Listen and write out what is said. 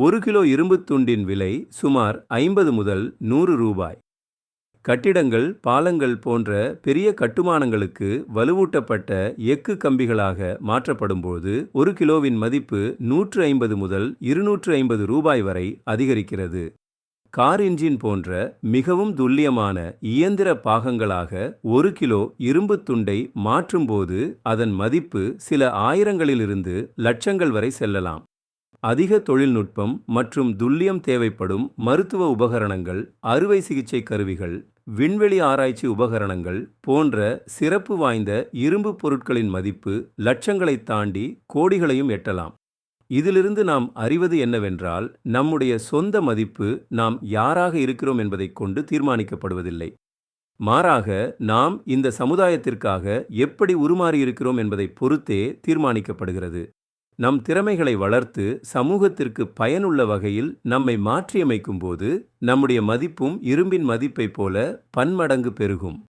ஒரு கிலோ இரும்புத் துண்டின் விலை சுமார் ஐம்பது முதல் நூறு ரூபாய். கட்டிடங்கள் பாலங்கள் போன்ற பெரிய கட்டுமானங்களுக்கு வலுவூட்டப்பட்ட எஃகு கம்பிகளாக மாற்றப்படும்போது ஒரு கிலோவின் மதிப்பு நூற்று ஐம்பது முதல் இருநூற்று ஐம்பது ரூபாய் வரை அதிகரிக்கிறது. கார் இன்ஜின் போன்ற மிகவும் துல்லியமான இயந்திர பாகங்களாக ஒரு கிலோ இரும்புத் துண்டை மாற்றும்போது அதன் மதிப்பு சில ஆயிரங்களிலிருந்து லட்சங்கள் வரை செல்லலாம். அதிக தொழில்நுட்பம் மற்றும் துல்லியம் தேவைப்படும் மருத்துவ உபகரணங்கள் அறுவை சிகிச்சை கருவிகள் விண்வெளி ஆராய்ச்சி உபகரணங்கள் போன்ற சிறப்பு வாய்ந்த இரும்பு பொருட்களின் மதிப்பு லட்சங்களைத் தாண்டி கோடிகளையும் எட்டலாம். இதிலிருந்து நாம் அறிவது என்னவென்றால் நம்முடைய சொந்த மதிப்பு நாம் யாராக இருக்கிறோம் என்பதைக் கொண்டு தீர்மானிக்கப்படுவதில்லை. மாறாக நாம் இந்த சமுதாயத்திற்காக எப்படி உருமாறியிருக்கிறோம் என்பதைப் பொறுத்தே தீர்மானிக்கப்படுகிறது. நம் திறமைகளை வளர்த்து சமூகத்திற்கு பயனுள்ள வகையில் நம்மை மாற்றியமைக்கும் போது நம்முடைய மதிப்பும் இரும்பின் மதிப்பைப் போல பன்மடங்கு பெருகும்.